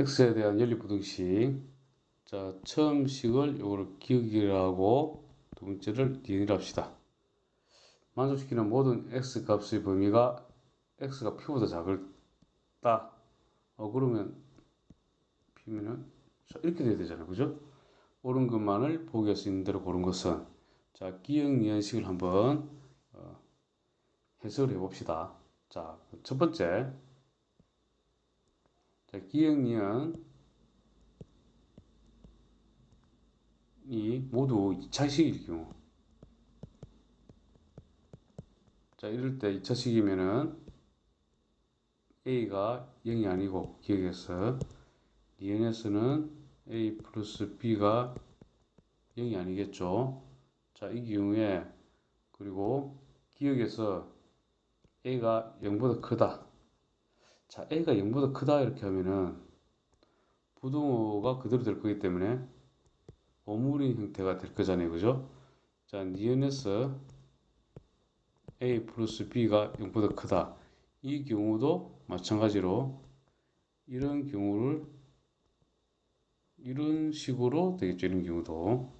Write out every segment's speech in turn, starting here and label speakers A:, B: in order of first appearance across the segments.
A: x에 대한 연립부등식. 자, 처음 식을 요거를 기억이라고 두 번째를 니은이라 합시다. 만족시키는 모든 x 값의 범위가 x가 p보다 작을다. 어, 그러면 p면은 자, 이렇게 돼야 되잖아요. 그죠? 옳은 것만을 보기할 수 있는 대로 고른 것은 자, 기억 니은식을 한번 어, 해석을 해 봅시다. 자, 첫 번째 자, 기억니은 이 모두 2차식일 경우. 자 이럴 때 2차식이면은 A가 0이 아니고 기억에서 니은에서는 A 플러스 B가 0이 아니겠죠. 자이 경우에 그리고 기억에서 A가 0보다 크다 자, A가 0보다 크다 이렇게 하면은 부동호가 그대로 될 거기 때문에 오물인 형태가 될 거잖아요. 그죠? 자, 니은에서 A 플러스 B가 0보다 크다. 이 경우도 마찬가지로 이런 경우를 이런 식으로 되겠죠. 이런 경우도.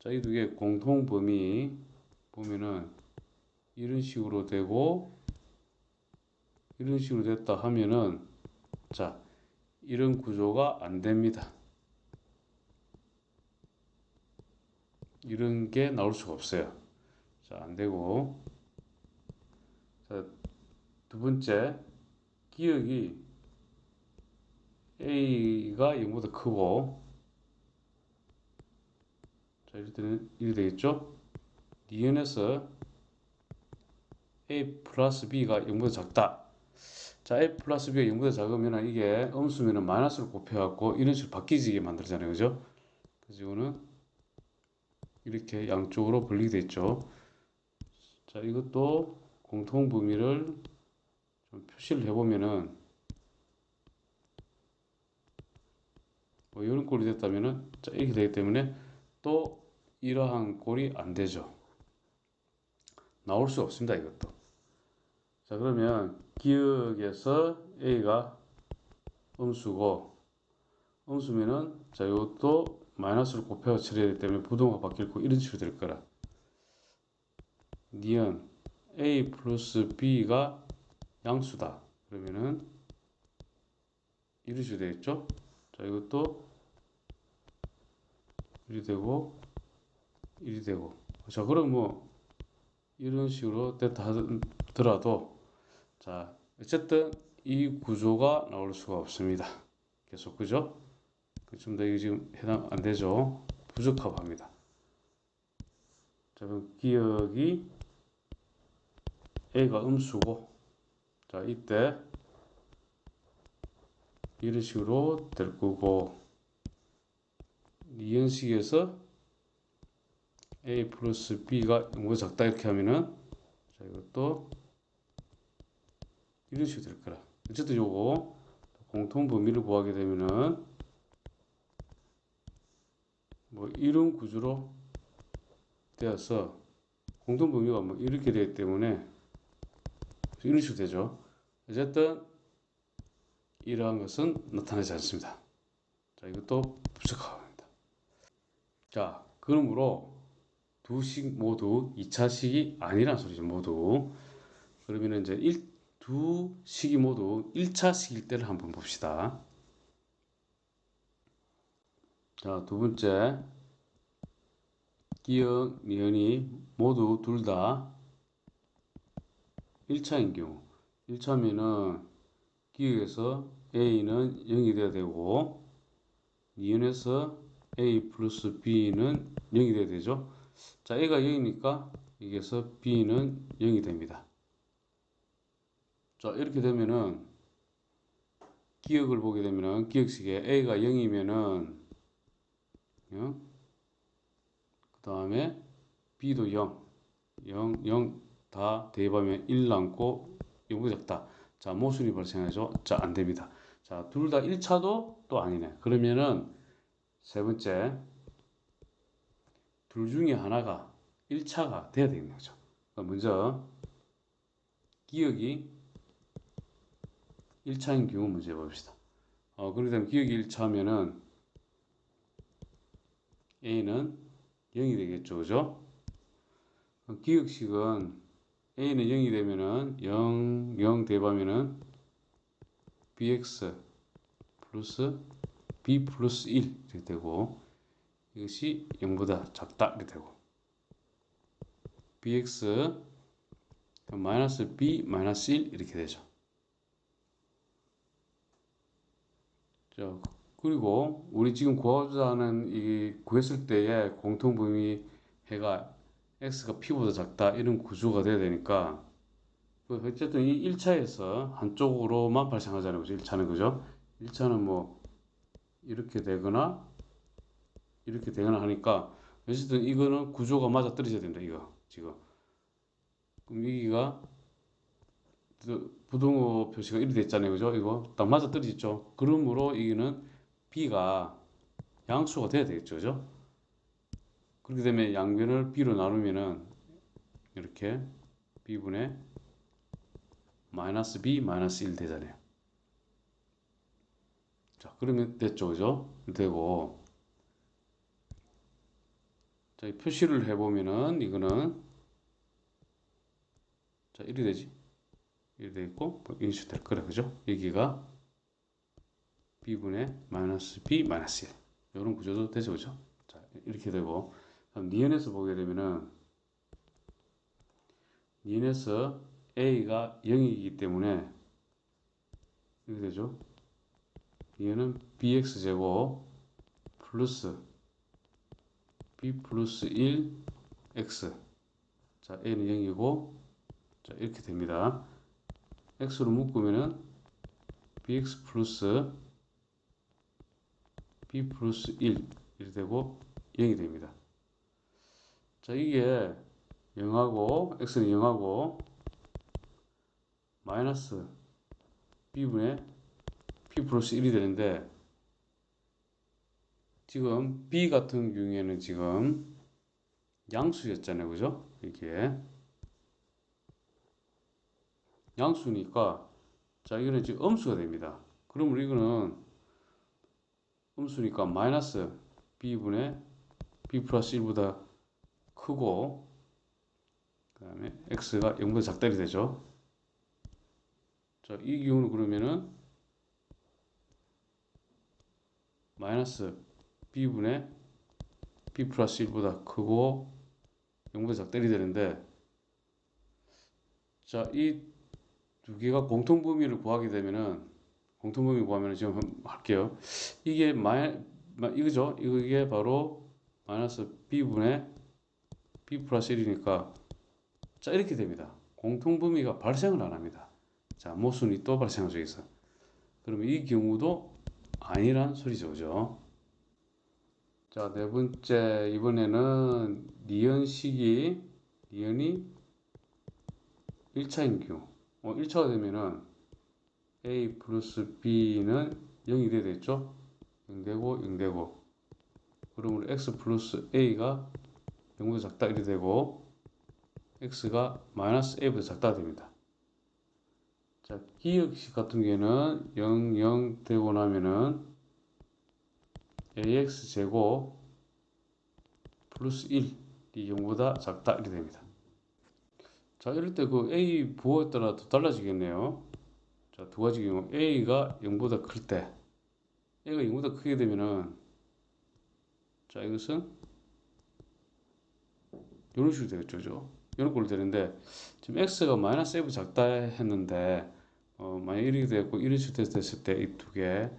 A: 자, 이 두 개 공통 범위 보면은 이런 식으로 되고 이런 식으로 됐다 하면은 자 이런 구조가 안 됩니다. 이런 게 나올 수가 없어요. 자, 안 되고. 자, 두 번째, 기억이 A가 0보다 크고, 자, 이럴 때는 이렇게 되겠죠? 니은에서 A 플러스 B가 0보다 작다. 자, a 플러스 b가 0보다 작으면 이게 음수면 마이너스를 곱해갖고 이런 식으로 바뀌지게 만들잖아요. 그죠? 그래서 이거는 이렇게 양쪽으로 분리게 됐죠. 자, 이것도 공통 범위를 좀 표시를 해보면은 뭐 이런 꼴이 됐다면은 자, 이렇게 되기 때문에 또 이러한 꼴이 안 되죠. 나올 수 없습니다. 이것도. 자, 그러면 기억에서 A가 음수고 음수면은 자 이것도 마이너스를 곱해서 처리해야 되기 때문에 부동가 바뀔 거 이런 식으로 될 거라. 니은 A 플러스 B가 양수다. 그러면은 이런 식으로 되겠죠? 자 이것도 이리 되고 이리 되고. 자 그럼 뭐 이런 식으로 됐다 하 더라도 자, 어쨌든 이 구조가 나올 수가 없습니다. 계속 그죠? 좀 더 이게 지금 해당 안 되죠? 부적합 합니다. 자, 그럼 기억이 A가 음수고, 자, 이때 이런 식으로 될 거고, 이형식에서 A 플러스 B가 0보다 작다 이렇게 하면은, 자, 이것도 이런 식으로 될 거라. 어쨌든 요거 공통 범위를 구하게 되면은 뭐 이런 구조로 되어서 공통 범위가 뭐 이렇게 되기 때문에 이런 식으로 되죠. 어쨌든 이러한 것은 나타나지 않습니다. 자, 이것도 부적합합니다. 자, 그러므로 두 식 모두 2차식이 아니란 소리죠. 모두. 그러면 이제 1, 두 식이 모두 1차식일 때를 한번 봅시다. 자, 두 번째. 기억, 니은이 모두 둘 다 1차인 경우. 1차면은 기억에서 A는 0이 돼야 되고, 니은에서 A 플러스 B는 0이 돼야 되죠. 자, A가 0이니까 여기에서 B는 0이 됩니다. 자, 이렇게 되면은 기억을 보게 되면은 기억식에 A가 0이면은 어? 그 다음에 B도 0 0, 0 다 대입하면 1 남고 0보다 작다. 자, 모순이 발생하죠. 자, 안 됩니다. 자, 둘 다 1차도 또 아니네. 그러면은 세 번째 둘 중에 하나가 1차가 돼야 되는 거죠. 먼저 기억이 1차인 경우 문제 봅시다. 어, 그렇게 되면 기억이 1차하면은 A는 0이 되겠죠. 그죠? 기억식은 A는 0이 되면은 0, 0 대입하면은 BX 플러스 B 플러스 1 이렇게 되고 이것이 0보다 작다 이렇게 되고 BX 마이너스 B 마이너스 1 이렇게 되죠. 자, 그리고 우리 지금 구하고자 하는 이 구했을 때의 공통범위 해가 x가 p보다 작다 이런 구조가 돼야 되니까 그 어쨌든 이 1차에서 한쪽으로만 발생하잖아요. 그죠? 1차는 그죠? 1차는 뭐 이렇게 되거나 이렇게 되거나 하니까 어쨌든 이거는 구조가 맞아 떨어져야 된다. 이거 지금 그럼 여기가 부동호 표시가 이렇게 됐잖아요. 그죠? 이거 딱 맞아 떨어지죠. 그러므로 이거는 b가 양수가 돼야 되겠죠. 그죠? 그렇게 되면 양변을 b로 나누면은 이렇게 b분의 마이너스 b 마이너스 1 되잖아요. 자, 그러면 됐죠. 그죠? 되고 자, 이 표시를 해보면은 이거는 자, 이렇게 되지. 이렇게 돼 있고 인수 될 거라 그죠? 여기가 b분의 마이너스 b 마이너스 1 이런 구조도 되죠. 그죠? 자, 이렇게 되고 니은에서 보게 되면은 니은에서 a가 0이기 때문에 이렇게 되죠. 니은은 bx 제곱 플러스 b 플러스 1 x 자 a는 0이고 자 이렇게 됩니다. X로 묶으면은 bx 플러스 b 플러스 1 이렇게 되고 0이 됩니다. 자, 이게 0하고 x는 0하고 마이너스 b분의 p 플러스 1이 되는데 지금 b 같은 경우에는 지금 양수였잖아요. 그죠? 이게 양수니까 자, 이거는 지금 음수가 됩니다. 그러면 이거는 음수니까 마이너스 b분의 b 플러스 1보다 크고 그 다음에 x가 0보다 작다리 되죠. 자, 이 경우는 그러면은 마이너스 b분의 b 플러스 1보다 크고 0보다 작다리 되는데 자, 이 두 개가 공통 범위를 구하게 되면은 공통 범위 구하면 지금 할게요. 이게 마이 이거죠. 이게 바로 마이너스 b분의 b 플러스 1이니까 자 이렇게 됩니다. 공통 범위가 발생을 안 합니다. 자 모순이 또 발생하죠. 여기서. 그러면 이 경우도 아니란 소리죠. 그죠? 자, 네 번째 이번에는 니은식이 니은이 1차인 경우 어, 1차가 되면은 a 플러스 b는 0이 돼야 되겠죠? 0 되고 0 되고 그러므로 x 플러스 a가 0보다 작다 이렇게 되고 x가 마이너스 a보다 작다 됩니다. 자, 기역식 같은 경우에는 0, 0 되고 나면은 ax 제곱 플러스 1이 0보다 작다 이렇게 됩니다. 자, 이럴 때 그 a 부호에 따라 또 달라지겠네요. 자, 두 가지 경우 a가 0보다 클 때 a가 0보다 크게 되면은 자, 이것은 이런 식으로 되겠죠. 이런 걸로 되는데 지금 x가 마이너스 f 작다 했는데 어, 만약 이렇게 됐고 이런 식으로 됐을 때 이 두 개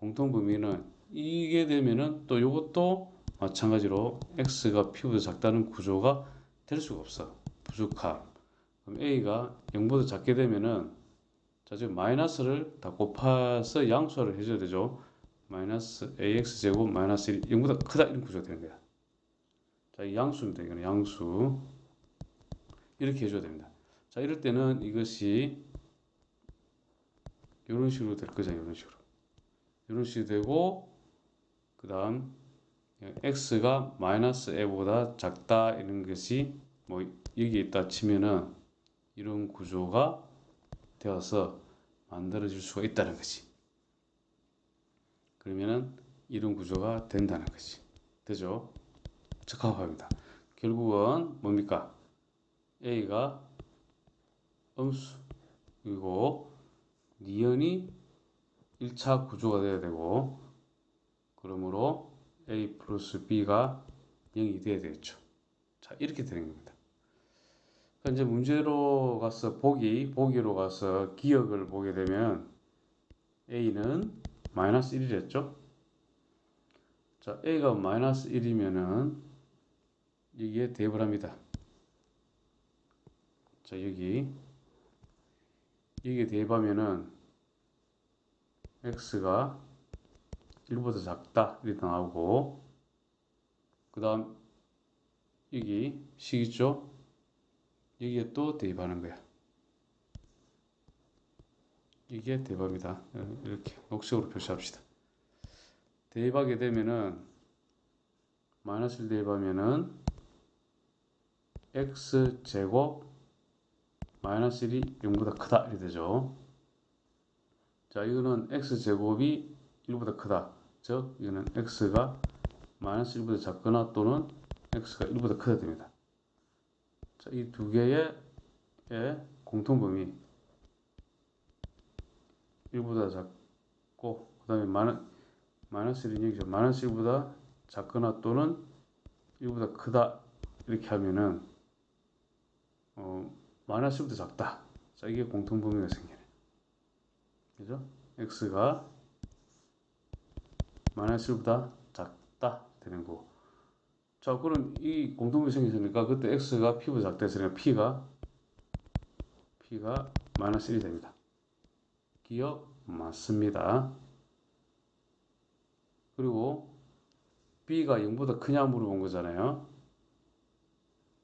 A: 공통 범위는 이게 되면은 또 이것도 마찬가지로 x가 p보다 작다는 구조가 될 수가 없어 부족함 그럼 a가 0보다 작게 되면은 자 지금 마이너스를 다 곱해서 양수화를 해줘야 되죠 마이너스 ax 제곱 마이너스 1 0보다 크다 이런 구조가 되는 거야 자, 이 양수입니다. 이거는 양수. 이렇게 해줘야 됩니다. 자, 이럴 때는 이것이 이런 식으로 될 거죠. 이런 식으로. 이런 식으로 되고, 그 다음, x가 마이너스 a보다 작다 이런 것이 뭐 여기에 있다 치면은 이런 구조가 되어서 만들어질 수가 있다는 것이. 그러면은 이런 구조가 된다는 거지. 되죠? 적합합니다. 결국은 뭡니까? A가 음수 그리고 니은이 1차 구조가 돼야 되고 그러므로 A 플러스 B가 0이 돼야 되겠죠. 자 이렇게 되는 겁니다. 그러니까 이제 문제로 가서 보기 보기로 가서 기억을 보게 되면 A는 마이너스 1이랬죠. 자 A가 마이너스 1이면은 여기에 대입을 합니다. 자 여기 여기에 대입하면은 x가 1보다 작다 이렇게 나오고 그 다음 여기 식 있죠 여기에 또 대입하는 거야. 이게 대입합니다. 이렇게 녹색으로 표시합시다. 대입하게 되면은 마이너스를 대입하면은 x 제곱 마이너스 1이 0보다 크다 이렇게 되죠. 자 이거는 x제곱이 1보다 크다. 즉 이거는 x가 마이너스 1보다 작거나 또는 x가 1보다 크다 됩니다. 자 이 두 개의 공통범위. 1보다 작고 그 다음에 마이너스 1은 여기죠. 마이너스 1보다 작거나 또는 1보다 크다. 이렇게 하면은 어, 마이너스 1보다 작다. 자 이게 공통 범위가 생겨요. 그죠? x가 마이너스 1보다 작다. 되는 거. 자, 그럼 이 공통점이 생겼으니까 그때 x가 p보다 작다 했으니까 p가 p가 마이너스 1이 됩니다. 기억 맞습니다. 그리고 b가 0보다 크냐 물어본 거잖아요.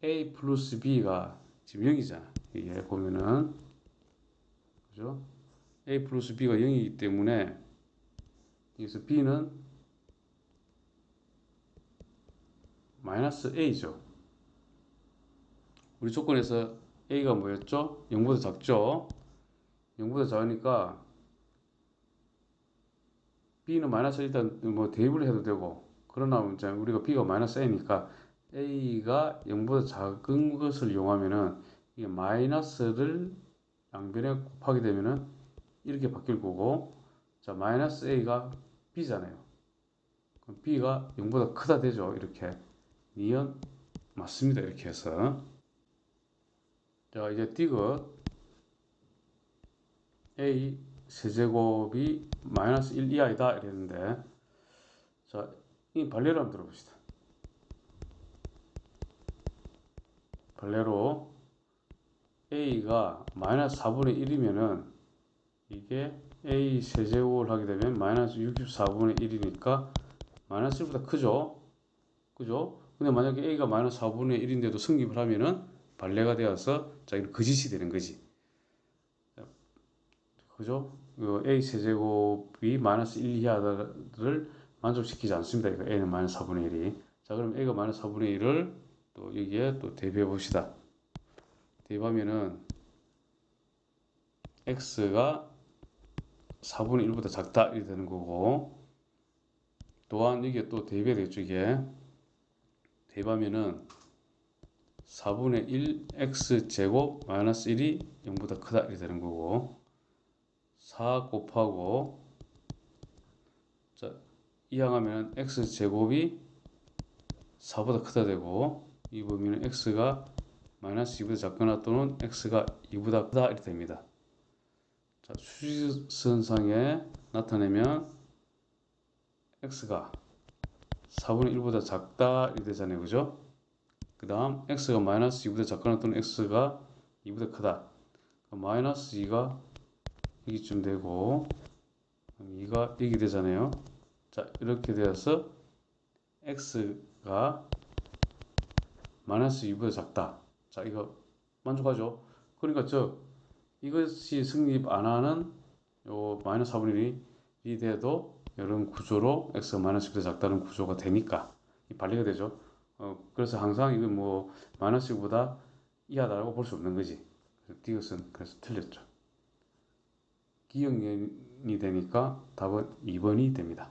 A: a 플러스 b가 지금 0이잖아. 이게 보면은 그죠? a 플러스 b가 0이기 때문에 여기서 b는 마이너스 a죠. 우리 조건에서 a가 뭐였죠? 0보다 작죠? 0보다 작으니까 b는 마이너스 일단 뭐 대입을 해도 되고 그러나 이제 우리가 b가 마이너스 a니까 a가 0보다 작은 것을 이용하면은 이게 마이너스를 양변에 곱하게 되면은 이렇게 바뀔 거고 자 마이너스 a가 b잖아요. 그럼 b가 0보다 크다 되죠. 이렇게 니은 맞습니다. 이렇게 해서 자 이제 디귿 a 세제곱이 마이너스 1 이하이다 이랬는데 자 이 발레로 한번 들어봅시다. 발레로 a가 마이너스 4분의 1이면은 이게 a 세제곱을 하게 되면 마이너스 64분의 1이니까 마이너스 1보다 크죠? 그죠? 근데 만약에 a가 마이너스 4분의 1인데도 성립을 하면은 발레가 되어서 자 이건 거짓이 되는 거지. 그죠? 그 a 세제곱이 마이너스 1 이하를 만족시키지 않습니다. 이거 a는 마이너스 4분의 1이. 자 그럼 a가 마이너스 4분의 1을 또 여기에 또 대비해 봅시다. 대비하면은 x가 4분의 1보다 작다 이렇게 되는 거고 또한 이게 또 대입이 되겠죠 이게 대입하면은 4분의 1 x제곱 마이너스 1이 0보다 크다 이렇게 되는 거고 4 곱하고 자 이항하면 x제곱이 4보다 크다 되고 이 범위는 x가 마이너스 2보다 작거나 또는 x가 2보다 크다 이렇게 됩니다. 자, 수직선상에 나타내면 x가 4분의 1보다 작다 이렇게 되잖아요. 그죠? 그 다음 x가 마이너스 2보다 작거나 또는 x가 2보다 크다. 마이너스 2가 여기쯤 되고 2가 여기 되잖아요. 자 이렇게 되어서 x가 마이너스 2보다 작다. 자 이거 만족하죠? 그러니까 저 이것이 승립 안 하는 요 마이너스 4분의 1이 돼도 이런 구조로 x가 마이너스 1보다 작다는 구조가 되니까 발리가 되죠. 어, 그래서 항상 이건 뭐 마이너스 1보다 이하다라고 볼 수 없는 거지. 디귿은 그래서 틀렸죠. 기억연이 되니까 답은 2번이 됩니다.